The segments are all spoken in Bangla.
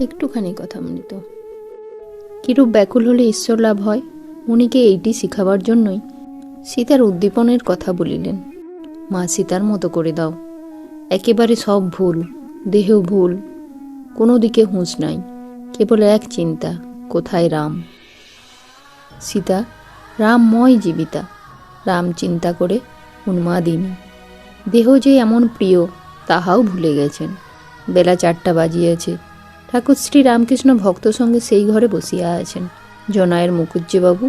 একটুখানি কথা মৃত কিরূপ ব্যাকুল হলে ঈশ্বর লাভ হয়? মুনিকে এইটি শিখাবার জন্যই সীতার উদ্দীপনের কথা বলিলেন। মা সীতার মতো করে দাও। একেবারে সব ভুল, দেহ ভুল, কোনো দিকে হুঁশ নাই, কেবল এক চিন্তা, কোথায় রাম? সীতা, রামময় জীবিতা, রাম চিন্তা করে উন্মাদিনী। দেহ যে এমন প্রিয়, তাহাও ভুলে গেছেন। বেলা চারটা বাজিয়েছে। ঠাকুর শ্রী রামকৃষ্ণ ভক্ত সঙ্গে সেই ঘরে বসিয়া আছেন, জনায়ের মুখুজ্জেবাবু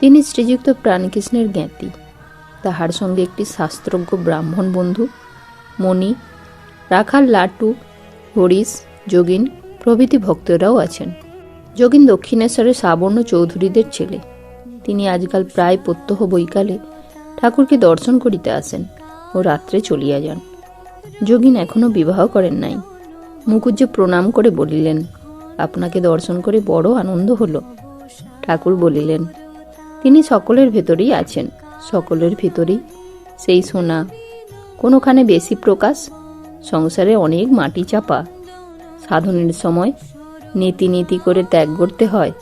তিনি শ্রীযুক্ত প্রাণকৃষ্ণের জ্ঞাতি। তাহার সঙ্গে একটি শাস্ত্রজ্ঞ ব্রাহ্মণ বন্ধু, মণি, রাখাল লাটু হরিশ, যোগিন প্রভৃতি ভক্তরাও আছেন। যোগিন দক্ষিণেশ্বরের সাবর্ণ চৌধুরীদের ছেলে। তিনি আজকাল প্রায় প্রত্যহ বৈকালে ঠাকুরকে দর্শন করিতে আসেন ও রাত্রে চলিয়া যান। যোগিন এখনও বিবাহ করেন নাই। মুকুজ্জে প্রণাম করে বলিলেন, আপনাকে দর্শন করে বড় আনন্দ হলো। ঠাকুর বলিলেন, তিনি সকলের ভেতরেই আছেন, সকলের ভেতরেই সেই সোনা। কোনোখানে বেশি প্রকাশ, সংসারে অনেক মাটি চাপা। সাধনের সময় নীতি নীতি করে ত্যাগ করতে হয়,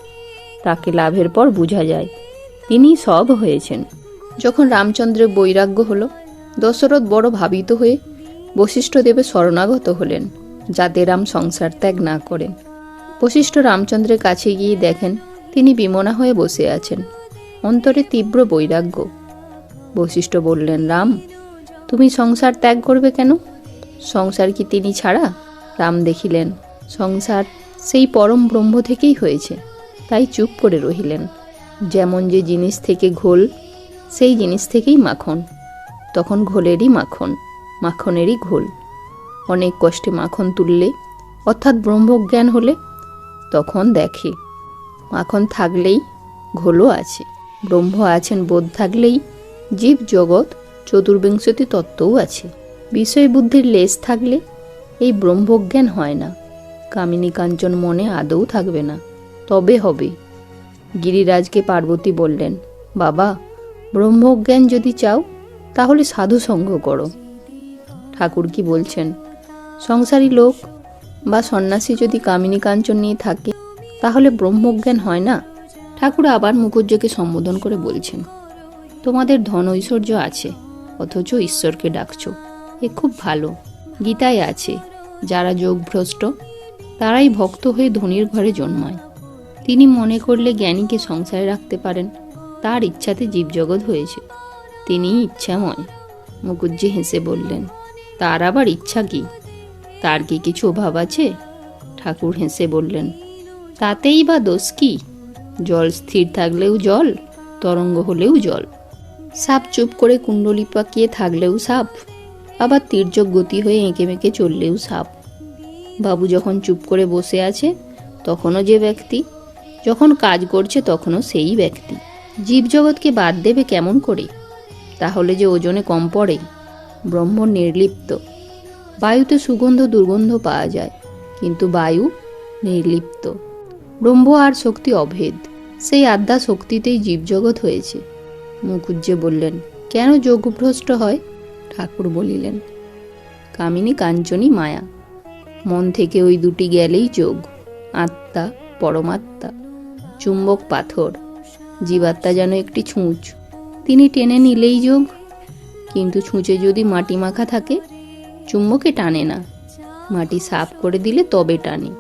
তাকে লাভের পর বোঝা যায়, তিনি সব হয়েছেন। যখন রামচন্দ্রের বৈরাগ্য হলো, দশরথ বড় ভাবিত হয়ে বশিষ্ঠদেবে শরণাগত হলেন। যাতে রাম সংসার ত্যাগ না করেন বশিষ্ঠ রামচন্দ্রের কাছে গিয়ে দেখেন তিনি বিমনা হয়ে বসে আছেন। অন্তরে তীব্র বৈরাগ্য। বশিষ্ঠ বললেন, রাম, তুমি সংসার ত্যাগ করবে কেন? সংসার কি তিনি ছাড়া? রাম দেখিলেন, সংসার সেই পরম ব্রহ্ম থেকেই হয়েছে। তাই চুপ করে রহিলেন। যেমন যে জিনিস থেকে ঘোল, সেই জিনিস থেকেই মাখন। তখন ঘোলেরই মাখন, মাখনেরই ঘোল। অনেক কষ্টে মাখন তুললে, অর্থাৎ ব্রহ্মজ্ঞান হলে, তখন দেখে। মাখন থাকলেই ঘোলও আছে, ব্রহ্ম আছেন বোধ থাকলেই জীব জগৎ চতুর্বিংশতি তত্ত্বও আছে। বিষয় বুদ্ধির লেশ থাকলে এই ব্রহ্মজ্ঞান হয় না, কামিনী কাঞ্চন মনে আদৌ থাকবে না। তবে হবে। গিরিরাজকে পার্বতী বললেন, বাবা, ব্রহ্মজ্ঞান যদি চাও, তাহলে সাধু সঙ্গ করো। ঠাকুর কি বলছেন সংসারী লোক বা সন্ন্যাসী যদি কামিনী কাঞ্চন নিয়ে থাকে, তাহলে ব্রহ্মজ্ঞান হয় না? ঠাকুর আবার মুখুজ্জকে সম্বোধন করে বলছেন, তোমাদের ধন ঐশ্বর্য আছে, অথচ ঈশ্বরকে ডাকছো। এ খুব ভালো। গীতায় আছে, যারা যোগভ্রষ্ট, তারাই ভক্ত হয়ে ধনির ঘরে জন্মায়। তিনি মনে করলে জ্ঞানীকে সংসারে রাখতে পারেন, তার ইচ্ছাতে জীবজগৎ হয়েছে। তিনিই ইচ্ছাময়। মুকুজ্জি হেসে বললেন, তার আবার ইচ্ছা কি? তার কি কিছু অভাব আছে? ঠাকুর হেসে বললেন, তাতেই বা দোষ কি? জল স্থির থাকলেও জল, তরঙ্গ হলেও জল। সাপ চুপ করে কুণ্ডলি পাকিয়ে থাকলেও সাপ, আবার তির্যক গতি হয়ে এঁকে মেঁকে চললেও সাপ। বাবু যখন চুপ করে বসে আছে, তখনও যে ব্যক্তি, যখন কাজ করছে তখনও সেই ব্যক্তি। জীবজগৎকে বাদ দেবে কেমন করে? তাহলে যে ওজনে কম পড়ে, ব্রহ্ম নির্লিপ্ত। বায়ুতে সুগন্ধ, দুর্গন্ধ পাওয়া যায়, কিন্তু বায়ু নির্লিপ্ত। ব্রহ্ম আর শক্তি অভেদ। সেই আদ্যা শক্তিতেই জীবজগৎ হয়েছে। মুখুজ্জে বললেন, কেন যোগভ্রষ্ট হয়? ঠাকুর বলিলেন, কামিনী কাঞ্চনী মায়া। মন থেকে ওই দুটি গেলেই যোগ, আত্মা, পরমাত্মা। চুম্বক পাথর, জীবাত্মা যেন একটি ছুঁচ। তিনি টেনে নিলেই যোগ, কিন্তু ছুঁচে যদি মাটি মাখা থাকে চুম্বকে টানে না। মাটি সাফ করে দিলে তবে টানে।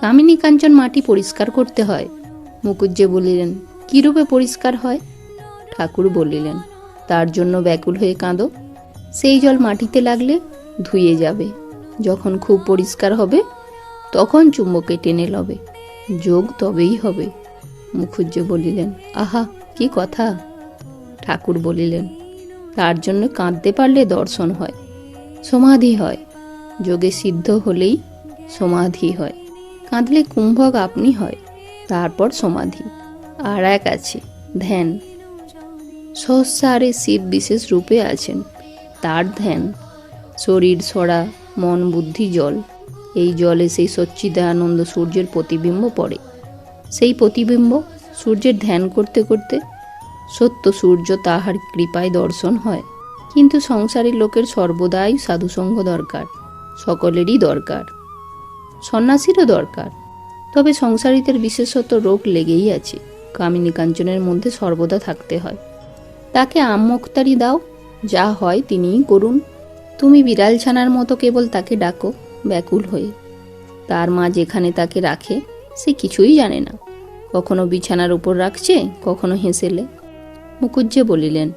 কামিনী কাঞ্চন মাটি পরিষ্কার করতে হয়। মুকুজ্জে বলিলেন কীরূপে পরিষ্কার হয়? ঠাকুর বলিলেন, তার জন্য ব্যাকুল হয়ে কাঁদো। সেই জল মাটিতে লাগলে ধুয়ে যাবে। যখন খুব পরিষ্কার হবে, তখন চুম্বকে টেনে লবে। যোগ তবেই হবে। মুখুজ্জে বলিলেন, আহা, কি কথা! ঠাকুর বলিলেন, তার জন্য কাঁদতে পারলে দর্শন হয়। সমাধি হয়। যোগে সিদ্ধ হলেই সমাধি হয়। কাঁদলে কুম্ভক আপনি হয়। তারপর সমাধি। আর এক আছে, ধ্যান। সহস্রারে শিব বিশেষ রূপে আছেন। তার ধ্যান, শরীর সরা মন বুদ্ধি জল। এই জলে সেই সচ্চিদানন্দ সূর্যের প্রতিবিম্ব পড়ে। সেই প্রতিবিম্ব সূর্যের ধ্যান করতে করতে সত্য সূর্য তাহার কৃপায় দর্শন হয়। কিন্তু সংসারী লোকের সর্বদাই সাধুসঙ্গ দরকার, সকলেরই দরকার। সন্ন্যাসীরও দরকার, তবে সংসারীদের বিশেষত রোগ লেগেই আছে। কামিনী কাঞ্চনের মধ্যে সর্বদা থাকতে হয়। তাকে আম্মক্তারি দাও, যা হয় তিনিই করুন। তুমি বিড়াল ছানার মতো কেবল তাকে ডাকো, ব্যাকুল হয়ে। তার মা যেখানে তাকে রাখে, সে কিছুই জানে না। কখনো বিছানার উপর রাখছে, কখনো হেসেলে। মুকুজ্জে বলিলেন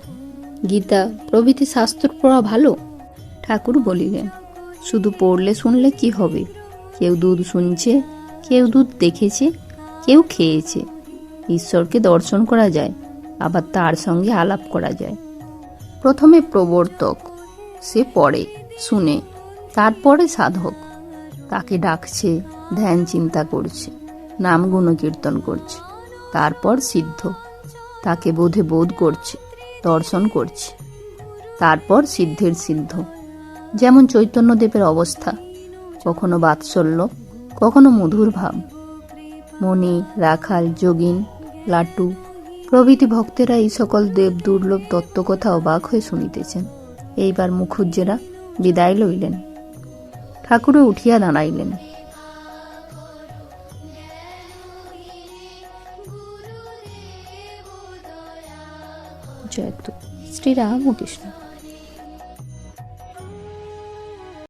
গীতা, প্রভৃতি শাস্ত্র পড়া ভালো? ঠাকুর বলিলেন, শুধু পড়লে শুনলে কি হবে? কেউ দুধ শুনছে, কেউ দুধ দেখেছে, কেউ খেয়েছে। ঈশ্বরকে দর্শন করা যায়, আবার তার সঙ্গে আলাপ করা যায়। প্রথমে প্রবর্তক, সে পড়ে, শুনে, তারপরে সাধক। তাকে ডাকছে, ধ্যান চিন্তা করছে, নাম গুণকীর্তন করছে, তারপর সিদ্ধ। তাকে বোধে বোধ করছে। দর্শন করছি। তারপর সিদ্ধের সিদ্ধ। যেমন চৈতন্যদেবের অবস্থা, কখনো বাৎসল্য, কখনো মধুর ভাব। মণি, রাখাল, যোগিন, লাটু, প্রভৃতি ভক্তেরা এই সকল দেব দুর্লভ তত্ত্বকথা অবাক হয়ে শুনিতেছেন। এইবার মুখুজ্জেরা বিদায় লইলেন। ঠাকুরও উঠিয়া দাঁড়াইলেন। জয়তু শ্রীরামকৃষ্ণ